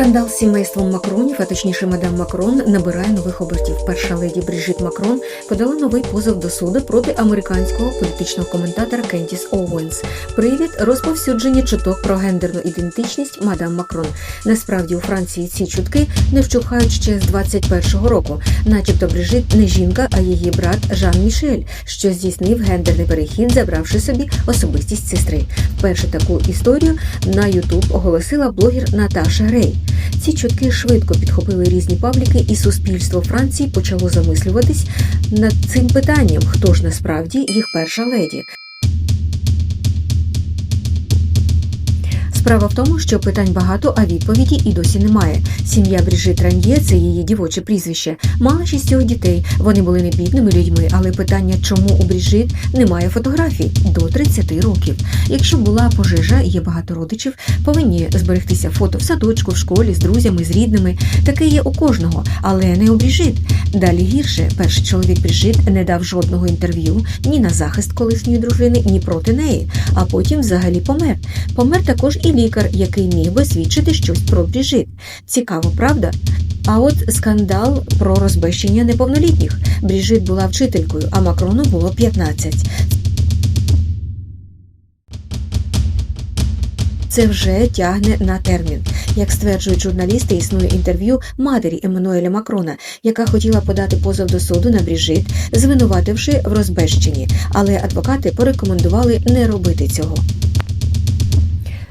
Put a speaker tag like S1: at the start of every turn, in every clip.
S1: Скандал з сімейством Макронів, а точніше мадам Макрон, набирає нових обертів. Перша леді Бріжит Макрон подала новий позов до суду проти американського політичного коментатора Кентіс Оуенс. Привід розповсюдження чуток про гендерну ідентичність мадам Макрон. Насправді у Франції ці чутки не вчухають ще з 21-го року, начебто Бріжит не жінка, а її брат Жан Мішель, що здійснив гендерний перехід, забравши собі особистість сестри. Першу таку історію на Ютуб оголосила блогер Наташа Грей. Ці чутки швидко підхопили різні пабліки, і суспільство Франції почало замислюватись над цим питанням, хто ж насправді їх перша леді. Справа в тому, що питань багато, а відповіді і досі немає. Сім'я Бріжит Раньє, це її дівоче прізвище, мала шістьох дітей. Вони були не бідними людьми, але питання, чому у Бріжит немає фотографій до 30 років. Якщо була пожежа, є багато родичів, повинні зберегтися фото в садочку, в школі з друзями, з рідними. Таке є у кожного, але не у Бріжит. Далі гірше, перший чоловік Бріжит не дав жодного інтерв'ю ні на захист колишньої дружини, ні проти неї, а потім взагалі помер. Помер також і лікар, який міг би свідчити щось про Бріжит. Цікаво, правда? А от скандал про розбещення неповнолітніх. Бріжит була вчителькою, а Макрону було 15. Це вже тягне на термін. Як стверджують журналісти, існує інтерв'ю матері Еммануеля Макрона, яка хотіла подати позов до суду на Бріжит, звинувативши в розбещенні, але адвокати порекомендували не робити цього.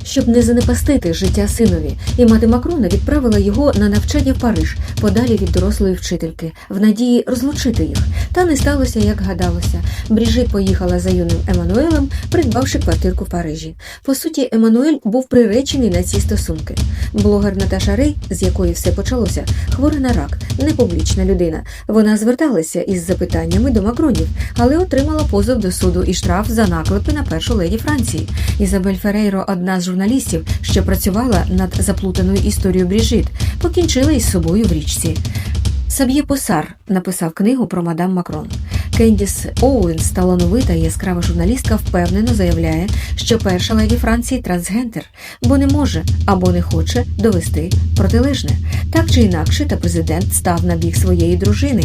S1: Щоб не занепастити життя синові, і мати Макрона відправила його на навчання в Париж, подалі від дорослої вчительки, в надії розлучити їх. Та не сталося, як гадалося. Бріжит поїхала за юним Еммануелем, придбавши квартирку в Парижі. По суті, Еммануель був приречений на ці стосунки. Блогер Наташа Рей, з якої все почалося, хвора на рак, не публічна людина. Вона зверталася із запитаннями до Макронів, але отримала позов до суду і штраф за наклепи на першу леді Франції. Ізабель Ферейро, одна з журналістів, що працювала над заплутаною історією Бріжит, покінчила із собою в річці. Саб'є Посар написав книгу про мадам Макрон. Кендіс Оуенс, талановита і яскрава журналістка, впевнено заявляє, що перша леді Франції трансгендер, бо не може або не хоче довести протилежне. Так чи інакше, та президент став на бік своєї дружини.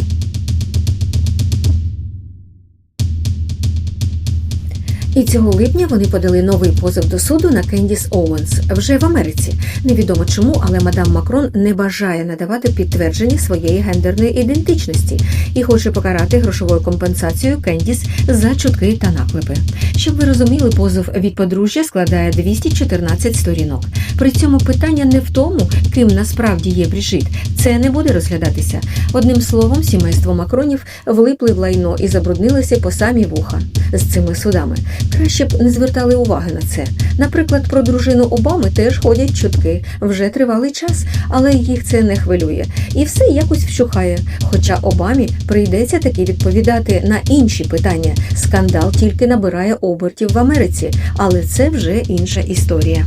S1: І цього липня вони подали новий позов до суду на Кендіс Оуенс вже в Америці. Невідомо чому, але мадам Макрон не бажає надавати підтвердження своєї гендерної ідентичності і хоче покарати грошовою компенсацією Кендіс за чутки та наклепи. Щоб ви розуміли, позов від подружжя складає 214 сторінок. При цьому питання не в тому, ким насправді є Бріжит. Це не буде розглядатися. Одним словом, сімейство Макронів влипли в лайно і забруднилися по самі вуха з цими судами. Краще б не звертали уваги на це. Наприклад, про дружину Обами теж ходять чутки вже тривалий час, але їх це не хвилює. І все якось вщухає. Хоча Обамі прийдеться таки відповідати на інші питання. Скандал тільки набирає обертів в Америці, але це вже інша історія.